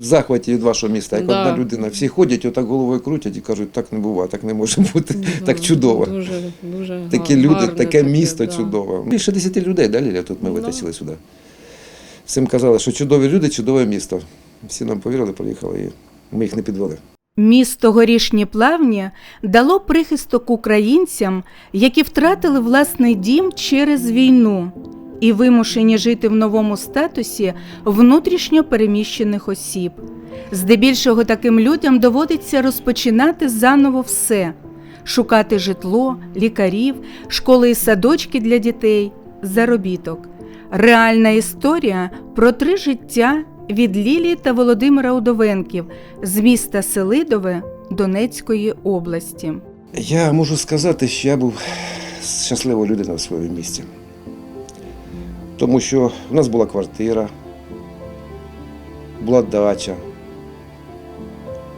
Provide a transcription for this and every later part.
В захваті від вашого міста, як Да. одна людина. Всі ходять, отак головою крутять і кажуть, так не буває, так не може бути, так чудово. Дуже, дуже Такі га- люди, гарне таке місто да. чудове. Більше 10 людей, да, Ліля, тут ми Да. витащили сюди. Всім казали, що чудові люди, чудове місто. Всі нам повірили, приїхали, і ми їх не підвели. Місто Горішні Плавні дало прихисток українцям, які втратили власний дім через війну і вимушені жити в новому статусі внутрішньо переміщених осіб. Здебільшого таким людям доводиться розпочинати заново все: шукати житло, лікарів, школи і садочки для дітей, заробіток. Реальна історія про три життя від Лілії та Володимира Удовенків з міста Селидове Донецької області. Я можу сказати, що я був щасливою людиною в своєму місті. Тому що в нас була квартира, була дача.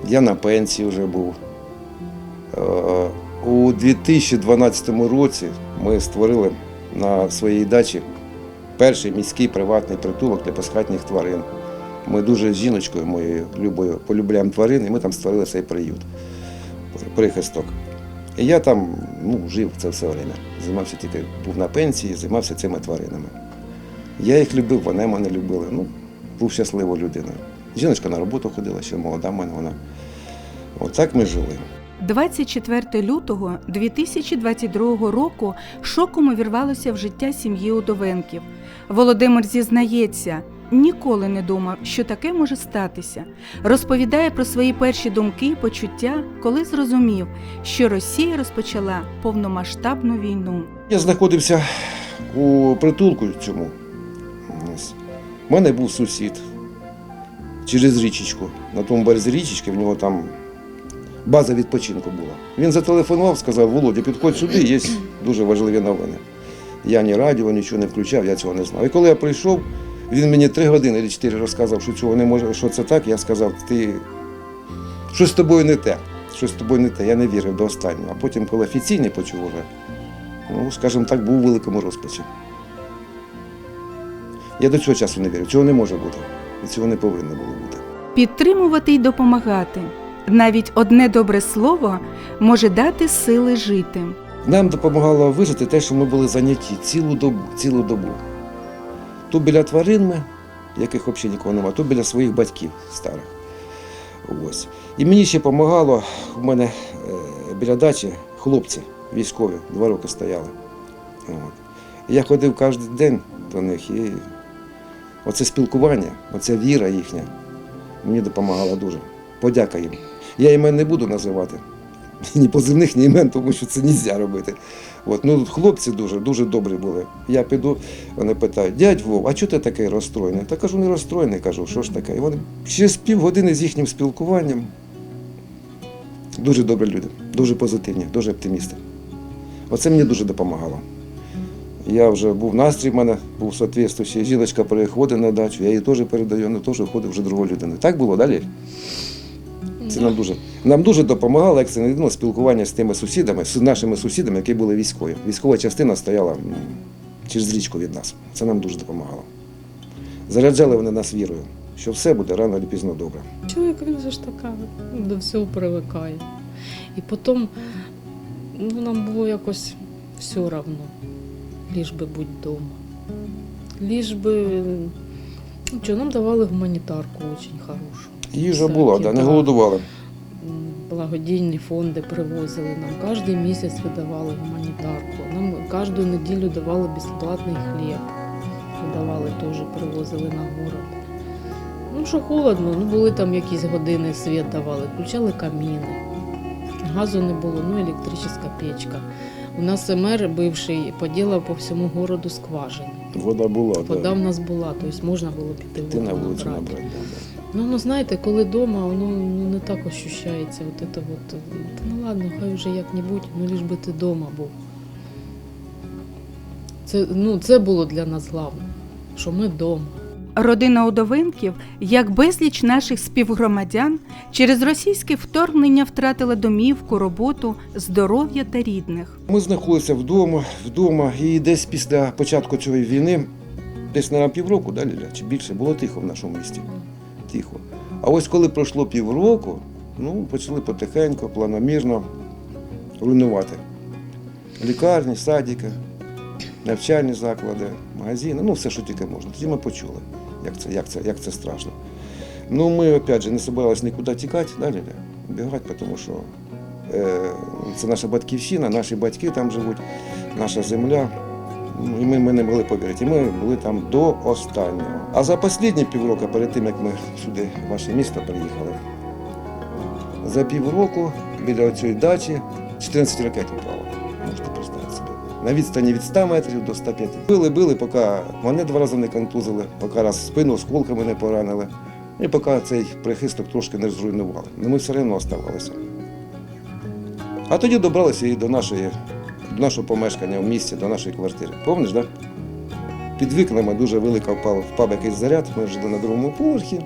Я на пенсії вже був. Е, У 2012 році ми створили на своїй дачі перший міський приватний притулок для безхатніх тварин. Ми дуже з жіночкою моєю любою полюбляємо тварин, і ми там створили цей приют, прихисток. І я там ну, жив це все время. Займався тільки, був на пенсії, займався цими тваринами. Я їх любив, вони мене любили. Ну, був щасливою людиною. Жіночка на роботу ходила, ще молода в мене вона. Отак ми жили. 24 лютого 2022 року шоком увірвалося в життя сім'ї Удовенків. Володимир зізнається, ніколи не думав, що таке може статися. Розповідає про свої перші думки і почуття, коли зрозумів, що Росія розпочала повномасштабну війну. Я знаходився у притулку цьому. У мене був сусід через річечку. На тому березі річечки в нього там база відпочинку була. Він зателефонував, сказав, Володя, підходь сюди, є дуже важливі новини. Я ні радіо, нічого не включав, я цього не знав. І коли я прийшов, він мені три години чи чотири розказав, що цього не може, що це так. Я сказав, ти щось з тобою не те. Щось з тобою не те. Я не вірив до останнього. А потім, коли офіційний почув уже, ну, скажімо так, був у великому розпачі. Я до цього часу не вірю. Цього не може бути. І цього не повинно було бути. Підтримувати й допомагати. Навіть одне добре слово може дати сили жити. Нам допомагало вижити те, що ми були зайняті цілу добу, цілу добу. То біля тварин ми, яких взагалі нікого немає, то біля своїх батьків старих. Ось. І мені ще допомагало, у мене е, біля дачі хлопці військові, два роки стояли. От. Я ходив кожен день до них і оце спілкування, оця віра їхня мені допомагала дуже. Подяка їм. Я імен не буду називати. Ні позивних, ні імен, тому що це не можна робити. От, ну, хлопці дуже, дуже добрі були. Я піду, вони питають, дядь Вов, а чого ти такий розстроєний? Та кажу, не розстроєний, кажу, що ж таке? І вони через півгодини з їхнім спілкуванням. Дуже добрі люди, дуже позитивні, дуже оптимісти. Оце мені дуже допомагало. Я вже був настрій, в мене був соответствуючий. Жіночка приходить на дачу, я їй теж передаю, вона теж ходить вже другою людиною. Так було далі. Це нам дуже, нам дуже допомагало, як це не дивно, спілкування з тими сусідами, з нашими сусідами, які були військові. Військова частина стояла через річку від нас. Це нам дуже допомагало. Заряджали вони нас вірою, що все буде рано чи пізно добре. Чоловік він же ж така ну, до всього привикає. І потім ну, нам було якось все одно, ліж би будь вдома. Ліж би. Ну, що, нам давали гуманітарку дуже хорошу. Їжа була, да, не голодували. Благодійні фонди привозили нам. Кожен місяць видавали гуманітарку. Нам кожну неділю давали безплатний хліб. Видавали теж, привозили на город. Ну, що холодно, ну були там якісь години, світ давали, включали каміни. Газу не було, ну електрична печка. У нас мер бивший поділав по всьому городу скважини. Вода була, Вода да. в нас була, тобто можна було піти Ти на воду вулицю набрати. набрати. Да, да. Ну, ну знаєте, коли вдома, воно ну, не так ощущається. От это вот, ну ладно, хай вже як-небудь, ну лиш би ти вдома був. Це, ну, це було для нас головне, що ми вдома. Родина Удовенків, як безліч наших співгромадян, через російське вторгнення втратила домівку, роботу, здоров'я та рідних. Ми знаходилися вдома, вдома, і десь після початку цієї війни, десь на півроку, да, Ліля, чи більше, було тихо в нашому місті. Тихо. А ось коли пройшло півроку, ну, почали потихеньку, планомірно руйнувати. Лікарні, садики, навчальні заклади, магазини, ну все, що тільки можна. Тоді ми почули, як це, як це, як це страшно. Ну, ми, опять же, не собиралися нікуди тікати, далі бігати, тому що е, це наша батьківщина, наші батьки там живуть, наша земля. І ми, ми не могли повірити. І ми були там до останнього. А за останні півроку, перед тим, як ми сюди, в ваше місто, приїхали, за півроку біля цієї дачі 14 ракет упало. На відстані від 100 метрів до 105. Били, били, поки мене два рази не контузили, поки раз спину осколками не поранили. І поки цей прихисток трошки не зруйнували. Ну ми все одно оставалися. А тоді добралися і до, нашої, до нашого помешкання в місті, до нашої квартири. Помниш, так? Да? Під вікнами дуже велика впав, впав якийсь заряд, ми жили на другому поверхі,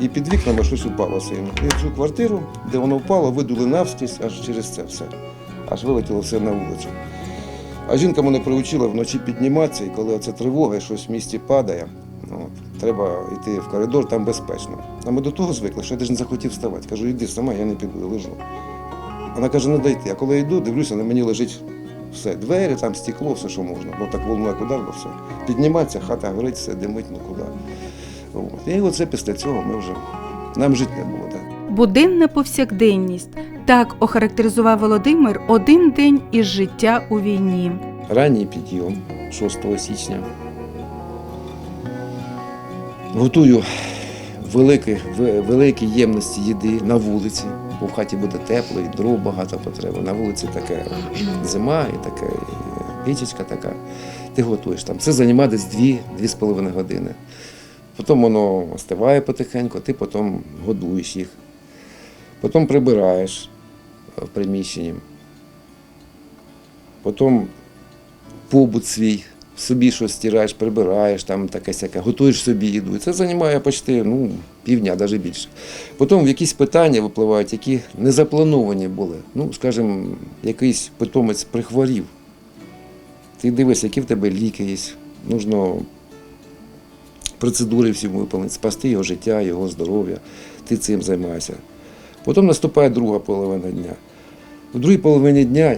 і під вікнами щось упало сильно. І цю квартиру, де воно впало, видули навскрізь аж через це все. Аж вилетіло все на вулицю. А жінка мене приучила вночі підніматися, і коли оце тривога, і щось в місті падає, ну, от, треба йти в коридор, там безпечно. А ми до того звикли, що я навіть не захотів вставати. Кажу, йди сама, я не піду, лежу. Вона каже, не дойти. А коли я йду, дивлюся, на мені лежить все. Двері, там стекло, все, що можна. Ну так волна удар, бо все. Підніматися, хата горить, все димить, ну куди. От. І оце після цього ми вже нам жити не було. Так. Буденна повсякденність. Так охарактеризував Володимир один день із життя у війні. Ранній підйом 6 січня. Готую великі, великі ємності їди на вулиці, бо в хаті буде тепло, і дров багато потреби. На вулиці таке зима і таке і пічечка така. Ти готуєш там. Це займає десь 2-2,5 години. Потім воно остиває потихеньку, ти потім годуєш їх. Потім прибираєш в приміщенні. Потім побут свій, собі щось стираєш, прибираєш, там таке сяке, готуєш собі їду. Це займає почти ну, півдня, навіть більше. Потім якісь питання випливають, які не заплановані були. Ну, скажімо, якийсь питомець прихворів. Ти дивишся, які в тебе ліки є. Нужно процедури всі виповнити, спасти його життя, його здоров'я. Ти цим займаєшся. Потім наступає друга половина дня. У другій половині дня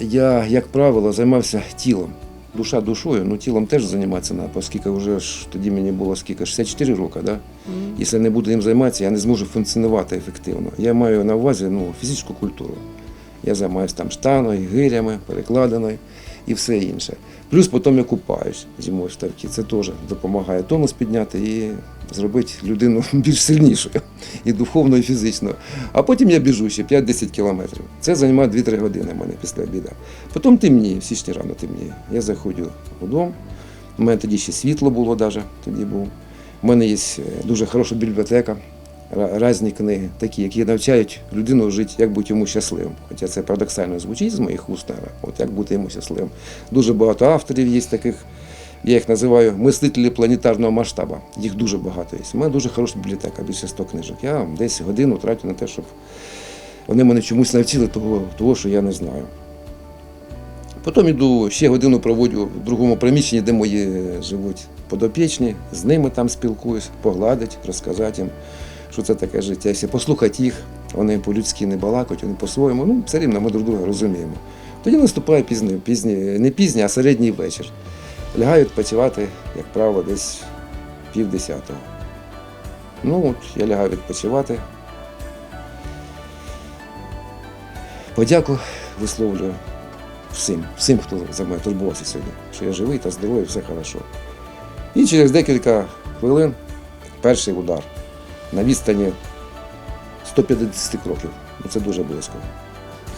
я, як правило, займався тілом. Душа душою, ну тілом теж займатися треба, оскільки вже ж тоді мені було скільки, 64 роки, да? Якщо не буду їм займатися, я не зможу функціонувати ефективно. Я маю на увазі ну, фізичну культуру. Я займаюся там штаною, гирями, перекладиною і все інше. Плюс потім я купаюсь зимою в ставки. Це теж допомагає тонус підняти і зробити людину більш сильнішою і духовно, і фізично. А потім я біжу ще 5-10 кілометрів. Це займає 2-3 години в мене після обіду. Потім темніє, в січні рано темніє. Я заходжу додому. У мене тоді ще світло було навіть, тоді був. У мене є е, дуже хороша бібліотека, різні книги, такі, які навчають людину жити, як бути йому щасливим. Хоча це парадоксально звучить з моїх уст, от як бути йому щасливим. Дуже багато авторів є таких, я їх називаю мислителі планетарного масштабу. Їх дуже багато є. У мене дуже хороша бібліотека, більше 100 книжок. Я десь годину трачу на те, щоб вони мене чомусь навчили того, того що я не знаю. Потім іду ще годину проводжу в другому приміщенні, де мої живуть подопічні, з ними там спілкуюсь, погладить, розказати їм, що це таке життя. Якщо послухати їх, вони по-людськи не балакають, вони по-своєму, ну, все рівно ми друг друга розуміємо. Тоді наступає пізній, пізній, не пізній, а середній вечір. Лягаю відпочивати, як правило, десь пів десятого. Ну, от я лягаю відпочивати. Подяку висловлюю всім, всім, хто за мене турбувався сьогодні, що я живий та здоровий, все хорошо. І через декілька хвилин перший удар відстані 150 кроків. Ну, Це дуже близько.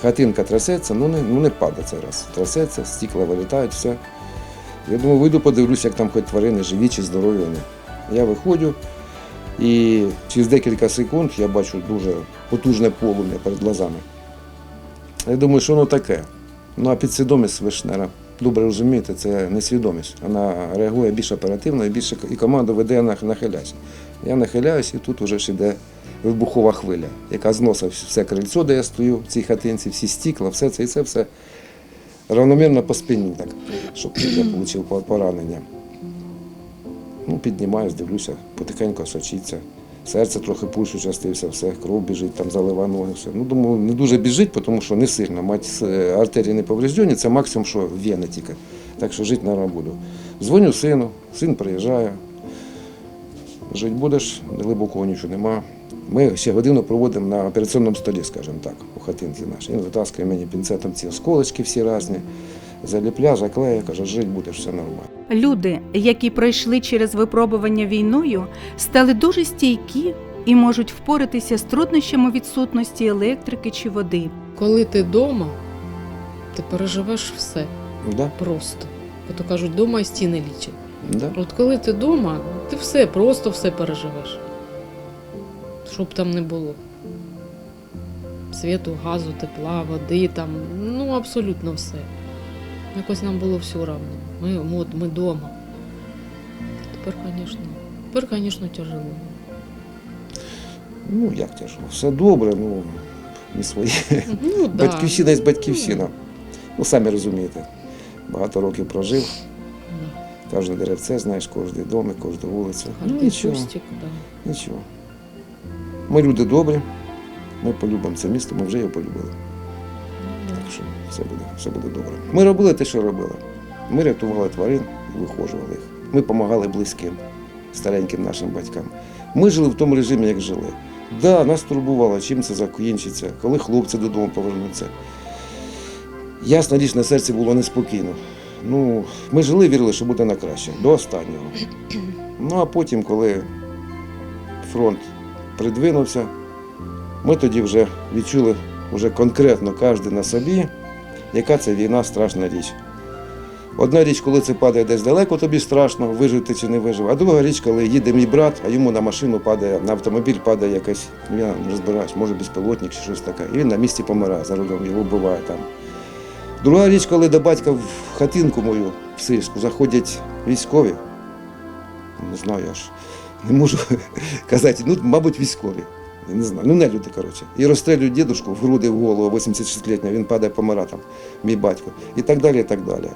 Хатинка трясеться, ну не, ну не падає цей раз. Трясеться, стікла вилітають, все. Я думаю, вийду, подивлюся, як там хоч тварини, живі чи здорові вони. Я виходжу, і через декілька секунд я бачу дуже потужне полум'я перед глазами. Я думаю, що воно таке. Ну а підсвідомість ви ж, добре розумієте, це несвідомість. Вона реагує більш оперативно і більше і команда веде на нахиляйся. Я нахиляюсь, і тут вже ж іде вибухова хвиля, яка зносить все крильцо, де я стою, в цій хатинці, всі стікла, все це і це все равномірно по спині, так, щоб я отримав поранення. Ну, піднімаюсь, дивлюся, потихеньку сочиться. Серце трохи пульс участився, все, кров біжить, там залива ноги, все. Ну, думаю, не дуже біжить, тому що не сильно. Мать артерії не повреждені, це максимум, що вени тільки. Так що жити, мабуть, буду. Дзвоню сину, син приїжджає. Жити будеш, глибокого нічого нема. Ми ще годину проводимо на операційному столі, скажімо так, у хатинці нашій. Він витаскує мені пінцетом ці осколочки всі різні, заліпля, заклеє, каже, жити будеш, все нормально. Люди, які пройшли через випробування війною, стали дуже стійкі і можуть впоратися з труднощами відсутності електрики чи води. Коли ти вдома, ти переживеш все Да? просто. Бо то кажуть, вдома і стіни лічать. Да? От коли ти вдома, ти все, просто все переживеш. Щоб там не було. Світу, газу, тепла, води, там, ну абсолютно все. Якось нам було все одно. Ми, от ми вдома. Тепер, звісно, тепер, звісно, тяжело. Ну, як тяжко. Все добре, ну, не своє. Ну, да. Батьківщина є батьківщина. Ну, самі розумієте. Багато років прожив. Кожне деревце знаєш, кожен домик, кожну вулицю. Ну, нічого, кустик, да. нічого. Ми люди добрі, ми полюбимо це місто, ми вже його полюбили. Так що все буде, все буде добре. Ми робили те, що робили. Ми рятували тварин і вихожували їх. Ми допомагали близьким, стареньким нашим батькам. Ми жили в тому режимі, як жили. Да, нас турбувало, чим це закінчиться, коли хлопці додому повернуться. Ясна річ, на серці було неспокійно. Ну, ми жили, вірили, що буде на краще, до останнього. Ну а потім, коли фронт придвинувся, ми тоді вже відчули вже конкретно кожен на собі, яка це війна страшна річ. Одна річ, коли це падає десь далеко, тобі страшно, вижити чи не вижив. А друга річ, коли їде мій брат, а йому на машину падає, на автомобіль падає якась, я не розбираюсь, може безпілотник чи щось таке. І він на місці помирає за рулем, його вбиває там. Друга річ, коли до батька в хатинку мою в сільську заходять військові, не знаю, я ж не можу казати, ну, мабуть, військові. Я не знаю, ну не люди, коротше. І розстрілюють дідушку в груди в голову 86-літнього, він падає помирає там, мій батько. І так далі, і так далі.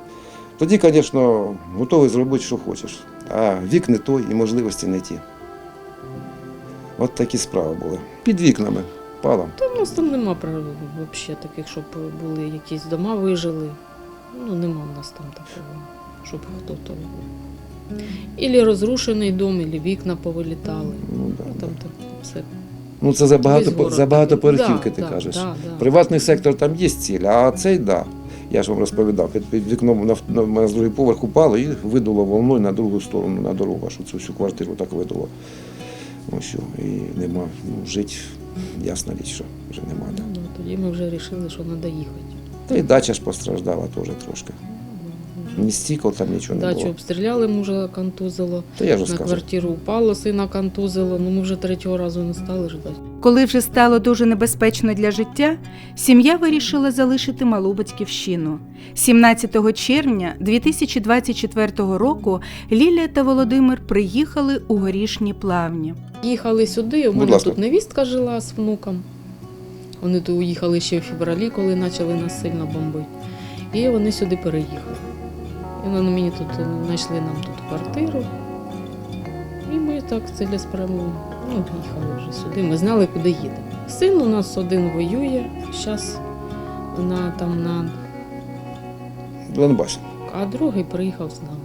Тоді, звісно, готовий зробити, що хочеш. А вік не той і можливості не ті. От такі справи були. Під вікнами, палом. Та в нас там нема взагалі таких, щоб були якісь дома вижили. Ну, нема в нас там такого, щоб хто то. Ілі розрушений дом, ілі вікна повилітали. Ну, да, Ну, да. там так все. ну це за багато, поверхівки, Да, ти да, кажеш. Да, да. Приватний сектор там є ціль, а цей да. Я ж вам розповідав, під, під вікном на, на, на другий поверх упало і видуло волною на другу сторону, на дорогу, аж цю всю квартиру так видуло. Ну що, і нема, ну, жити, ясна річ, що вже нема. Ну, тоді ми вже вирішили, що треба їхати. Та й дача ж постраждала теж трошки. Ні стікол там нічого не Дачу було. обстріляли, мужа контузило. Та я ж На квартиру упало, сина контузило. Ну ми вже третього разу не стали ждати. Коли вже стало дуже небезпечно для життя, сім'я вирішила залишити малу батьківщину. 17 червня 2024 року Лілія та Володимир приїхали у горішні плавні. Їхали сюди, у Будь мене ласка. тут невістка жила з внуком. Вони тут уїхали ще в февралі, коли почали нас сильно бомбити. І вони сюди переїхали. І вони мені тут е, знайшли нам тут квартиру. І ми так цілеспрямовано ну, їхали вже сюди. Ми знали, куди їдемо. Син у нас один воює зараз на, там, на... Донбас. а другий приїхав з нами.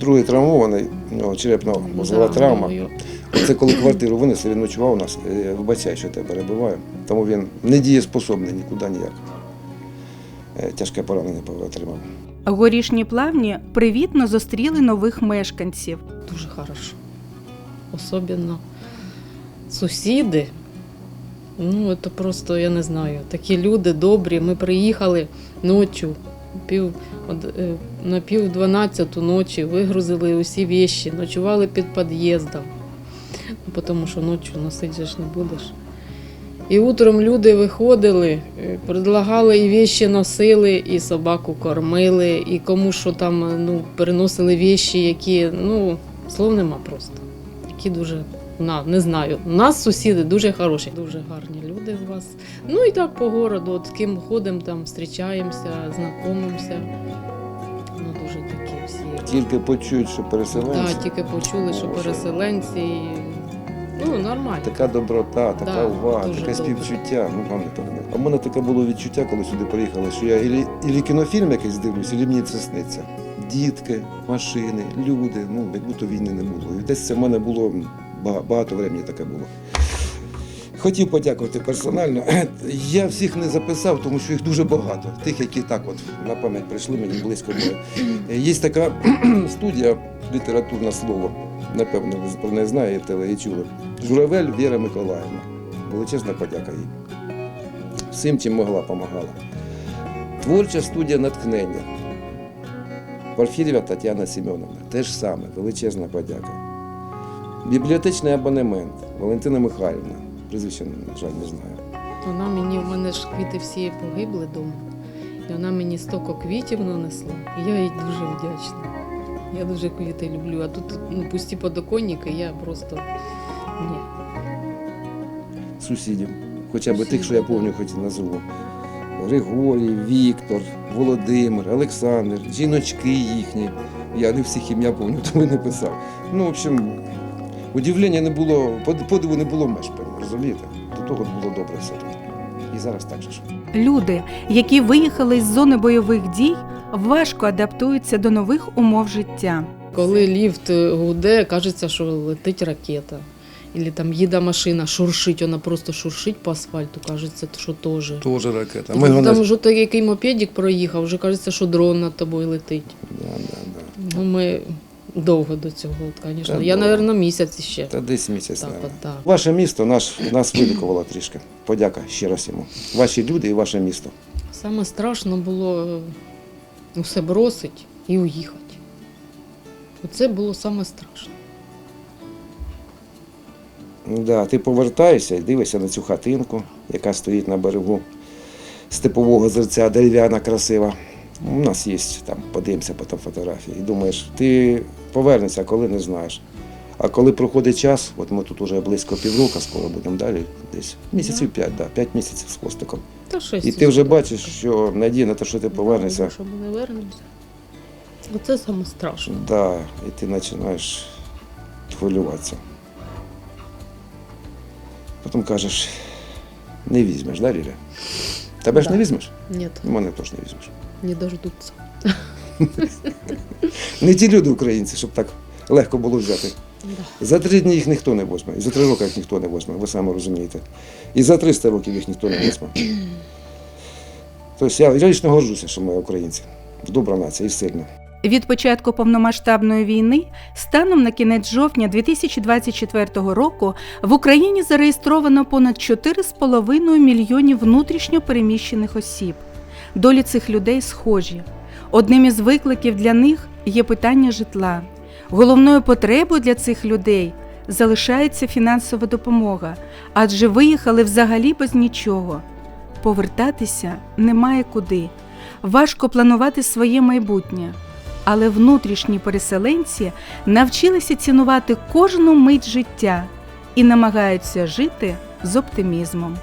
Другий травмований, у нього черепно мозгова Да, травма. воює. Це коли квартиру винесли, він ночував у нас. Е, Вибачай, що я тебе перебиваю. Тому він не дієспособний нікуди ніяк. Е, Тяжке поранення отримав. Горішні плавні привітно зустріли нових мешканців. Дуже хорошо. Особенно сусіди. Ну, це просто, я не знаю, такі люди добрі. Ми приїхали ночі, пів, е, на пів дванадцяту ночі, вигрузили усі віші, ночували під під'їздом. Тому що ночі носити ж не будеш. І утром люди виходили, е, предлагали і віші носили, і собаку кормили, і кому що там е, ну, переносили віші, які, ну, слов нема просто. Такі дуже, на, не знаю. У нас сусіди дуже хороші, дуже гарні люди у вас. Ну і так по городу, от з ким ходимо, там зустрічаємося, знайомимося. Ну, дуже такі всі. Тільки почують, що переселенці. Так, тільки почули, що переселенці. Ну, нормально. Така доброта, така Да, увага, таке добре. співчуття. Ну вам не передати. А в мене таке було відчуття, коли сюди приїхали, що я ілі, ілі кінофільм якийсь дивлюсь, ілі мені це сниться. Дітки, машини, люди, ну як будто війни не було. І десь це в мене було багато времени таке було. Хотів подякувати персонально. Я всіх не записав, тому що їх дуже багато. Тих, які так от на пам'ять прийшли, мені близько було. Є така студія літературне слово. Напевно, ви про неї знаєте, але і чули. Журавель Віра Миколаївна. Величезна подяка їй. Всім, чим могла, допомагала. Творча студія натхнення. Порфірєва Тетяна Семеновна. Те ж саме, величезна подяка. Бібліотечний абонемент Валентина Михайлівна. Прізвище, на жаль, не знаю. Вона мені, у мене ж квіти всі погибли вдома. І вона мені стільки квітів нанесла. І я їй дуже вдячна. Я дуже квіти люблю. А тут ну, пусті подоконники, я просто ні. Сусідів. Хоча б тих, що я пам'ятаю, хоч назву. Григорій, Віктор, Володимир, Олександр, жіночки їхні. Я не всіх ім'я пам'ятаю, тому не писав. Ну, в общем, удивлення не було, подиву не було меж, розумієте? До того було добре все тут. І зараз так же ж. Люди, які виїхали з зони бойових дій, важко адаптуються до нових умов життя. Коли ліфт гуде, кажеться, що летить ракета. Або там їде машина, шуршить, вона просто шуршить по асфальту, кажеться, що теж. Тоже ракета. Ми там вже той, який мопедик проїхав, вже кажеться, що дрон над тобою летить. Да, да, да. Ну, ми довго до цього, звісно. Та Я, довго. мабуть, місяць ще. Та десь місяць. Так, от, так. Ваше місто наш, нас вилікувало трішки. Подяка ще раз йому. Ваші люди і ваше місто. Саме страшно було е, усе бросити і уїхати. Оце було саме страшно. Да, ти повертаєшся і дивишся на цю хатинку, яка стоїть на берегу степового зерця, дерев'яна, красива. У нас є там, подивимося по там фотографії. І думаєш, ти повернешся, коли не знаєш. А коли проходить час, от ми тут уже близько півроку, скоро будемо далі, десь місяців п'ять, да, п'ять місяців з хвостиком. Та щось І ти вже бачиш, що надія на те, що ти повернешся, Що ми не вернемося. Оце саме страшно. да, і ти починаєш хвилюватися. Потім кажеш, не візьмеш, да, Ліля? Тебе ж не візьмеш? Ні, І мене теж не візьмеш. не дождуться. Не ті люди українці, щоб так легко було взяти. Да. За три дні їх ніхто не возьме, і за три роки їх ніхто не возьме, ви самі розумієте. І за 300 років їх ніхто не возьме. Тобто я, я лично горжуся, що ми українці. Добра нація і сильна. Від початку повномасштабної війни, станом на кінець жовтня 2024 року, в Україні зареєстровано понад 4,5 мільйонів внутрішньо переміщених осіб. Долі цих людей схожі. Одним із викликів для них є питання житла. Головною потребою для цих людей залишається фінансова допомога, адже виїхали взагалі без нічого. Повертатися немає куди. Важко планувати своє майбутнє але внутрішні переселенці навчилися цінувати кожну мить життя і намагаються жити з оптимізмом.